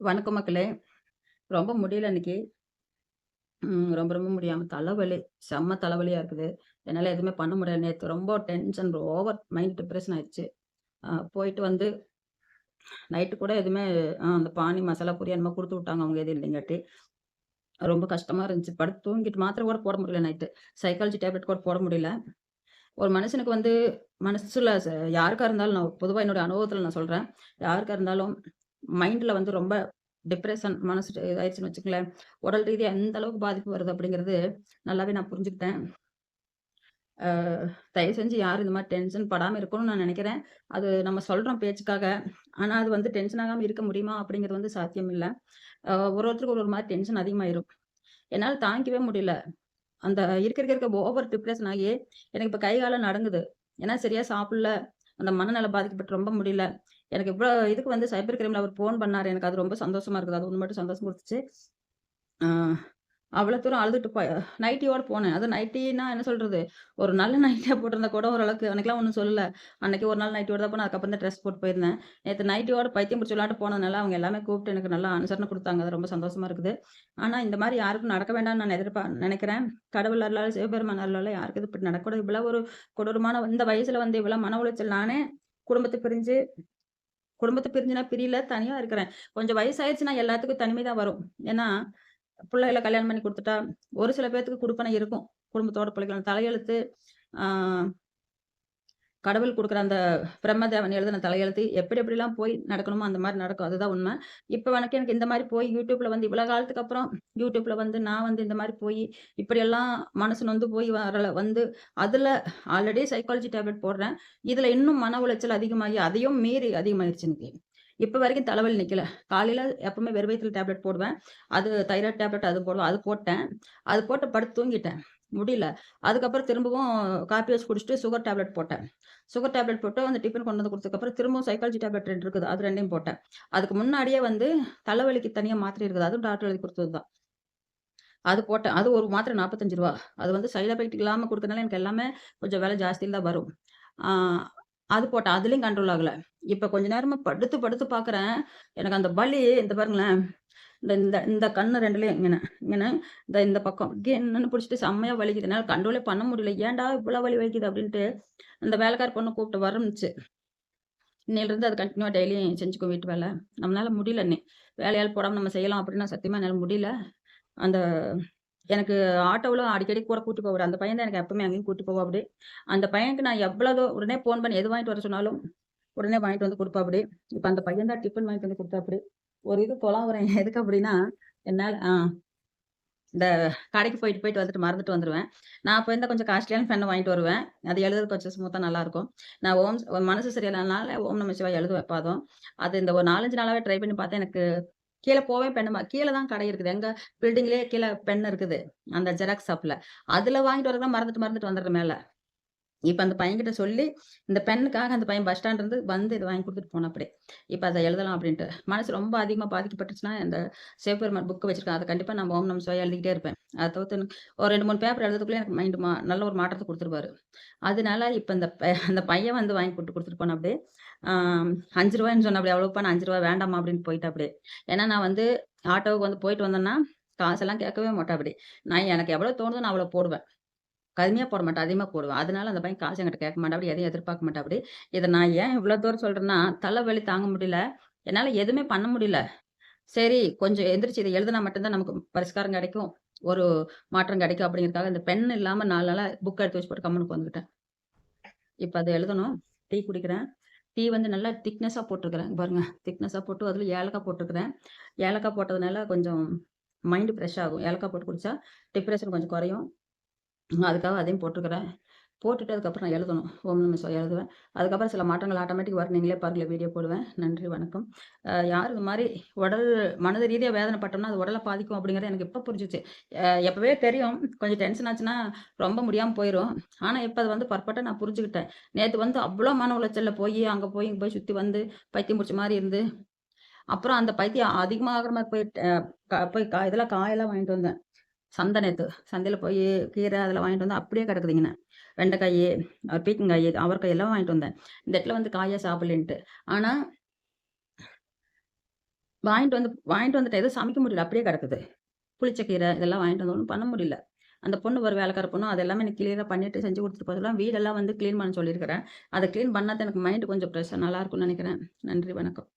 வணக்கம் மக்களே! ரொம்ப முடியல இன்னைக்கு. ரொம்ப ரொம்ப முடியாம தலைவலி, செம்ம தலைவலியா இருக்குது. என்னால எதுவுமே பண்ண முடியல. நேற்று ரொம்ப டென்ஷன் ஓவர் மைண்ட் டிப்ரெஷன் ஆயிடுச்சு. போயிட்டு வந்து நைட்டு கூட எதுவுமே அந்த பானி மசாலா பொரிய என்னமோ கொடுத்து விட்டாங்க. அவங்க எதுவும் இல்லைங்காட்டி. ரொம்ப கஷ்டமா இருந்துச்சு. படுத்து தூங்கிட்டு மாத்திரை கூட போட முடியல நைட்டு. சைக்காலஜி டேப்லெட் கூட போட முடியல. ஒரு மனுஷனுக்கு வந்து மனசுல யாருக்கா இருந்தாலும் நான் பொதுவாக என்னோட அனுபவத்தில் நான் சொல்கிறேன் யாருக்கா இருந்தாலும் மைண்டில் வந்து ரொம்ப டிப்ரெஷன் மனசு ஆயிடுச்சுன்னு வச்சுக்கங்களேன், உடல் ரீதியாக எந்த அளவுக்கு பாதிப்பு வருது அப்படிங்கிறது நல்லாவே நான் புரிஞ்சுக்கிட்டேன். தயவு செஞ்சு யாரும் இந்த மாதிரி டென்ஷன் படாமல் இருக்கணும்னு நான் நினைக்கிறேன் அது நம்ம சொல்கிறோம் பேச்சுக்காக. ஆனால் அது வந்து டென்ஷன் ஆகாமல் இருக்க முடியுமா? அப்படிங்கிறது வந்து சாத்தியம் இல்லை ஒரு ஒருத்தருக்கு ஒரு ஒரு மாதிரி டென்ஷன் அதிகமாயிரும். என்னால் தாங்கிக்கவே முடியல. அந்த இருக்க இருக்க இருக்க ஓவர் டிப்ரெஷன் ஆகி எனக்கு இப்போ கை கால்லாம் நடங்குது ஏன்னா சரியாக சாப்பிடல. அந்த மனநலம் பாதிக்கப்பட்டு ரொம்ப முடியல. எனக்கு இவ்வளோ இதுக்கு வந்து சைபர் கிரைமில் அவர் ஃபோன் பண்ணார் எனக்கு அது ரொம்ப சந்தோஷமா இருக்குது. அது ஒன்று மட்டும் சந்தோஷம் கொடுத்துச்சு அவ்வளோ தூரம் அழுதுட்டு போய் நைட்டியோட போனேன். அதுவும் நைட்டின்னா என்ன சொல்றது? ஒரு நல்ல நைட்டியாக போட்டிருந்தா கூட ஓரளவுக்கு அன்னைக்கெல்லாம் ஒன்றும் சொல்லலை அன்னைக்கு ஒரு நாள் நைட்டியோட தான் போனேன். அதுக்கப்புறம் தான் ட்ரெஸ் போட்டு போயிருந்தேன். நேற்று நைட்டியோட பைத்தியம் பிடிச்சி விளையாட்டு போனதுனால அவங்க எல்லாமே கூப்பிட்டு எனக்கு நல்லா அனுசரணை கொடுத்தாங்க அது ரொம்ப சந்தோஷமா இருக்குது. ஆனால் இந்த மாதிரி யாருக்கும் நடக்க வேண்டாம்னு நான் எதிர்பா நினைக்கிறேன் கடவுள் அருளால, சிவபெருமான் அருளால யாருக்கும் இது இப்படி நடக்கூடாது இவ்வளோ ஒரு கொடூரமான இந்த வயசில் வந்து இவ்வளோ மன உளைச்சல் நானே குடும்பத்தை பிரிஞ்சு குடும்பத்தை பிரிஞ்சுன்னா பிரியல. தனியா இருக்கிறேன். கொஞ்சம் வயசாயிடுச்சுன்னா எல்லாத்துக்கும் தனிமை தான் வரும். ஏன்னா, பிள்ளைகளை கல்யாணம் பண்ணி குடுத்துட்டா, ஒரு சில பேர்த்துக்கு குடுப்பனை இருக்கும். குடும்பத்தோட பிள்ளைகள் தலையெழுத்து கடவுள் கொடுக்குற அந்த பிரம்மதேவன் எழுதின தலையெழுத்து எப்படி எப்படிலாம் போய் நடக்கணுமோ அந்த மாதிரி நடக்கும். அதுதான் உண்மை இப்போ எனக்கு எனக்கு இந்த மாதிரி போய் யூடியூப்ல வந்து இவ்வளோ காலத்துக்கு அப்புறம் யூடியூப்ல வந்து நான் வந்து இந்த மாதிரி போய் இப்படியெல்லாம் மனசு நொந்து போய் வரல வந்து அதுல ஆல்ரெடி சைக்காலஜி டேப்லெட் போடுறேன். இதுல இன்னும் மன உளைச்சல் அதிகமாகி, அதையும் மீறி அதிகமாயிருச்சு எனக்கு. இப்போ வரைக்கும் தலைவலி நிற்கல காலையில் எப்பவுமே வெறும் டேப்லெட் போடுவேன். அது தைராய்டு டேப்லெட் அது போடுவேன். அது போட்டேன். அது போட்டு படுத்து தூங்கிட்டேன். முடியல. அதுக்கப்புறம் திரும்பவும் காப்பி வச்சு குடிச்சுட்டு சுகர் டேப்லெட் போட்டேன். சுகர் டேப்லெட் போட்டு அந்த டிஃபன் கொண்டு வந்து கொடுத்ததுக்கப்புறம் திரும்பவும் சைக்காலஜி டேப்லெட் ரெண்டு இருக்குது. அது ரெண்டையும் போட்டேன். அதுக்கு முன்னாடியே வந்து தலைவலிக்கு தனியாக மாத்திரை இருக்குது. அதுவும் டாக்டர் எழுதி கொடுத்தது தான். அது போட்டேன். அது ஒரு மாத்திரை நாற்பத்தஞ்சு ரூபா அது வந்து சைட் எஃபெக்ட் இல்லாமல் கொடுத்ததுனால எனக்கு எல்லாமே கொஞ்சம் விலை ஜாஸ்தியில் தான் வரும். அது போட்டேன். அதுலேயும் கண்ட்ரோல் ஆகலை இப்போ கொஞ்ச நேரமாக படுத்து படுத்து பார்க்குறேன். எனக்கு அந்த வலி இந்த பாருங்களேன். இந்த இந்த இந்த கண்ணு ரெண்டுலையும் இங்கே இங்கே இந்த இந்த பக்கம் என்னன்னு பிடிச்சிட்டு செம்மையா வலிக்குது. என்னால் கண்ட்ரோலே பண்ண முடியல. ஏன்டா இவ்வளோ வலி வலிக்குது அப்படின்ட்டு அந்த வேலைக்கார பொண்ணு கூப்பிட்டு வரமிச்சு இன்னிலிருந்து அது கன்டினியூவா டெய்லியும் செஞ்சுக்கோ வீட்டு வேலை நம்மளால முடியல நீ வேலையால் போடாமல் நம்ம செய்யலாம் அப்படின்னா சத்தியமா என்னால் முடியல. அந்த எனக்கு ஆட்டோவில் அடிக்கடி கூட கூட்டி போவார் அந்த பையன் தான் எனக்கு எப்பவுமே அங்கேயும் கூட்டி போவாப்படி. அந்த பையனுக்கு நான் எவ்வளோதோ உடனே ஃபோன் பண்ணி எது வாங்கிட்டு வர சொன்னாலும், உடனே வாங்கிட்டு வந்து குடுப்பாப்படி. இப்போ அந்த பையன் தான் டிஃபன் வாங்கிட்டு வந்து குடுத்தாப்படி. ஒரு இது தொலாவுறேன். எதுக்கு அப்படின்னா, என்னால் ஆ இந்த கடைக்கு போயிட்டு போயிட்டு வந்துட்டு மறந்துட்டு வந்துடுவேன் நான் போயிருந்தா கொஞ்சம் காஸ்ட்லியான பென் வாங்கிட்டு வருவேன். அது எழுதுறது கொஞ்சம் ஸ்மூத்தாக நல்லாயிருக்கும் நான் ஓம் மனசு சரியில்லாதனால ஓம் நம்ம சிவா எழுத எப்போதும். அது இந்த ஒரு 4, 5 நாளாவே ட்ரை பண்ணி பார்த்தேன். எனக்கு கீழே போவே பெண்ணுமா கீழே தான் கடை இருக்குது. எங்க பில்டிங்லேயே கீழே பென் இருக்குது. அந்த ஜெராக்ஸ் ஷாப்ல. அதுல வாங்கிட்டு வரதுக்கு மறந்துட்டு மறந்துட்டு வந்துடுற மேல. இப்ப அந்த பையன்கிட்ட சொல்லி, இந்த பெண்ணுக்காக அந்த பையன் பஸ் ஸ்டாண்ட்லேருந்து வந்து இதை வாங்கி கொடுத்துட்டு போன அப்படி இப்ப அதை எழுதலாம் அப்படின்ட்டு. மனசு ரொம்ப அதிகமா பாதிக்கப்பட்டுச்சுன்னா, இந்த சிவபெருமான் புக் வச்சிருக்கேன். அதை கண்டிப்பா நான் ஓம் நம் சிவாய எழுதிக்கிட்டே இருப்பேன். அதை தவிர்த்து ஒரு 2, 3 பேப்பர் எழுதுறதுக்குள்ளே எனக்கு மைண்டு மா நல்ல ஒரு மாற்றத்தை கொடுத்துருவாரு அதனால இப்ப இந்த அந்த பையன் வந்து வாங்கி குடுத்து குடுத்துட்டு போனாப்படி. ஆ ரூ. 5ன்னு சொன்னாப்படி. அவ்வளோப்பா நான் ரூ. 5 வேண்டாம்மா அப்படின்னு போயிட்டாப்படி. ஏன்னா நான் வந்து ஆட்டோவுக்கு வந்து போயிட்டு வந்தேன்னா, காசெல்லாம் கேட்கவே மாட்டேன் அப்படி நான் எனக்கு எவ்வளோ தோணுதோ நான் அவ்வளோ போடுவேன். கம்மியா போட மாட்டேன். அதிகமாக போடுவேன். அதனால அந்த பையன் காசு என்கிட்ட கேட்க மாட்டாப்படி. எதையும் எதிர்பார்க்க மாட்டாப்படி. இதை நான் ஏன் இவ்வளோ தூரம் சொல்கிறேன்னா தலைவலி தாங்க முடியல. என்னால் எதுவுமே பண்ண முடியல. சரி கொஞ்சம் எந்திரிச்சு இதை எழுதுனா மட்டும்தான் நமக்கு பரிஷ்காரம் கிடைக்கும். ஒரு மாற்றம் கிடைக்கும் அப்படிங்கிறதுக்காக இந்த பென் இல்லாமல் நாலு நாளாக புக் எடுத்து வச்சு போட்டு கம்மனுக்கு வந்துக்கிட்டேன் இப்போ அதை எழுதணும். டீ குடிக்கிறேன். டீ வந்து நல்லா திக்னஸாக போட்டிருக்கிறேன் பாருங்க. திக்னஸாக போட்டு அதில் ஏலக்காய் போட்டிருக்கிறேன் ஏலக்காய் போட்டதுனால கொஞ்சம் மைண்ட் ஃப்ரெஷ் ஆகும். ஏலக்காய் போட்டு குடித்தா டிப்ரெஷன் கொஞ்சம் குறையும். அதுக்காக அதையும் போட்டிருக்கிறேன் போட்டுட்டு அதுக்கப்புறம் நான் எழுதணும். ஓம் நம்ம எழுதுவேன். அதுக்கப்புறம் சில மாற்றங்கள் ஆட்டோமேட்டிக் வரும். நீங்களே பாருங்களேன் வீடியோ போடுவேன். நன்றி, வணக்கம். யார் இது மாதிரி உடல் மனது வேதனை பட்டோம்னா அது உடலை பாதிக்கும் அப்படிங்கிறது எனக்கு இப்போ புரிஞ்சிச்சு எப்போவே எப்பவே தெரியும். கொஞ்சம் டென்ஷன் ஆச்சுன்னா ரொம்ப முடியாமல் போயிடும் ஆனால் இப்போ அது வந்து பர்ஃபெக்ட்டா நான் புரிஞ்சுக்கிட்டேன். நேற்று வந்து அவ்வளோ மன உளைச்சலில் போய் அங்கே போய் இங்கே போய் சுற்றி வந்து பைத்தியம் முடிச்ச மாதிரி இருந்து, அப்புறம் அந்த பைத்தியம் அதிகமாகுற மாதிரி போய் போய் கா இதெல்லாம் காயெல்லாம் வாங்கிட்டு வந்தேன். சந்தை சந்தையில் போய் கீரை அதெல்லாம் வாங்கிட்டு வந்து அப்படியே கிடக்குதுங்கண்ணே வெண்டைக்காய் பீக்கங்காய் அவரைக்காய் எல்லாம் வாங்கிட்டு வந்தேன். இந்த இடத்துல வந்து காயே சாப்பிடலன்ட்டு. ஆனால் வாங்கிட்டு வந்து வாங்கிட்டு வந்துட்டு எதுவும் சமைக்க முடியல. அப்படியே கிடக்குது. புளிச்ச கீரை இதெல்லாம் வாங்கிட்டு வந்து பண்ண முடியல. அந்த பொண்ணு ஒரு வேலைக்கார பொண்ணு. அது எல்லாமே எனக்கு கிளியராக பண்ணிட்டு செஞ்சு கொடுத்துட்டு போதெல்லாம் வீடெல்லாம் வந்து க்ளீன் பண்ண சொல்லியிருக்கிறேன். அதை க்ளீன் பண்ணா தான் எனக்கு மைண்ட் கொஞ்சம் ப்ரெஷ்ஷ நல்லா இருக்கும்னு நினைக்கிறேன் நன்றி, வணக்கம்.